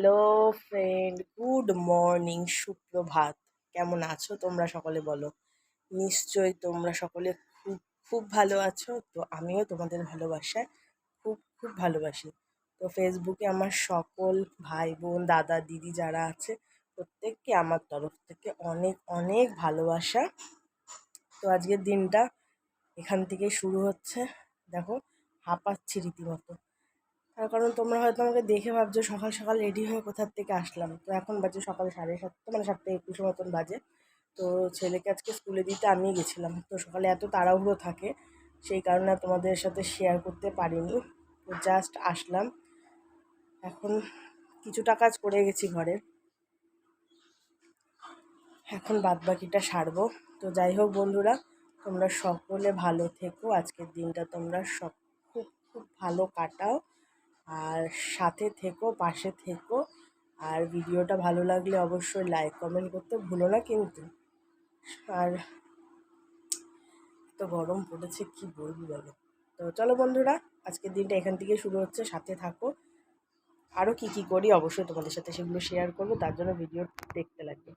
Hello friend good morning সুপ্রভাত। কেমন আছো তোমরা সকলে বলো? নিশ্চয়ই তোমরা সকলে খুব খুব ভালো আছো। তো আমিও তোমাদের ভালোবাসায় খুব খুব ভালোবাসি। তো ফেসবুকে আমার সকল ভাই বোন, দাদা, দিদি যারা আছে, প্রত্যেককে আমার তরফ থেকে অনেক অনেক ভালোবাসা। তো আজকের দিনটা এখান থেকে শুরু হচ্ছে। দেখো, হাঁপাচ্ছি রীতিমতো। তার কারণ তোমরা হয়তো আমাকে দেখে ভাবছ সকাল সকাল রেডি হয়ে কোথার থেকে আসলাম। তো এখন বাজে সকাল সাড়ে সাতটা মানে সাতটা একুশের মতন বাজে। তো ছেলেকে আজকে স্কুলে দিতে আমি গেছিলাম। তো সকালে এত তাড়াহুড়ো থাকে, সেই কারণে তোমাদের সাথে শেয়ার করতে পারিনি। তো জাস্ট আসলাম। এখন কিছুটা কাজ করে গেছি ঘরের এখন বাদ বাকিটা সারবো। তো যাই হোক বন্ধুরা, তোমরা সকলে ভালো থেকো। আজকের দিনটা তোমরা সব খুব খুব ভালো কাটাও। আর সাথে থেকো, পাশে থেকো। আর ভিডিওটা ভালো লাগলে অবশ্যই লাইক কমেন্ট করতে ভুলো না কিন্তু। আর তো গরম পড়েছে, কি বলবি বলো? তো চলো বন্ধুরা, আজকের দিনটা এখান থেকে শুরু হচ্ছে, সাথে থাকো। আরও কী কী করি অবশ্যই তোমাদের সাথে সেগুলো শেয়ার করব, তার জন্য ভিডিও দেখতে লাগবে।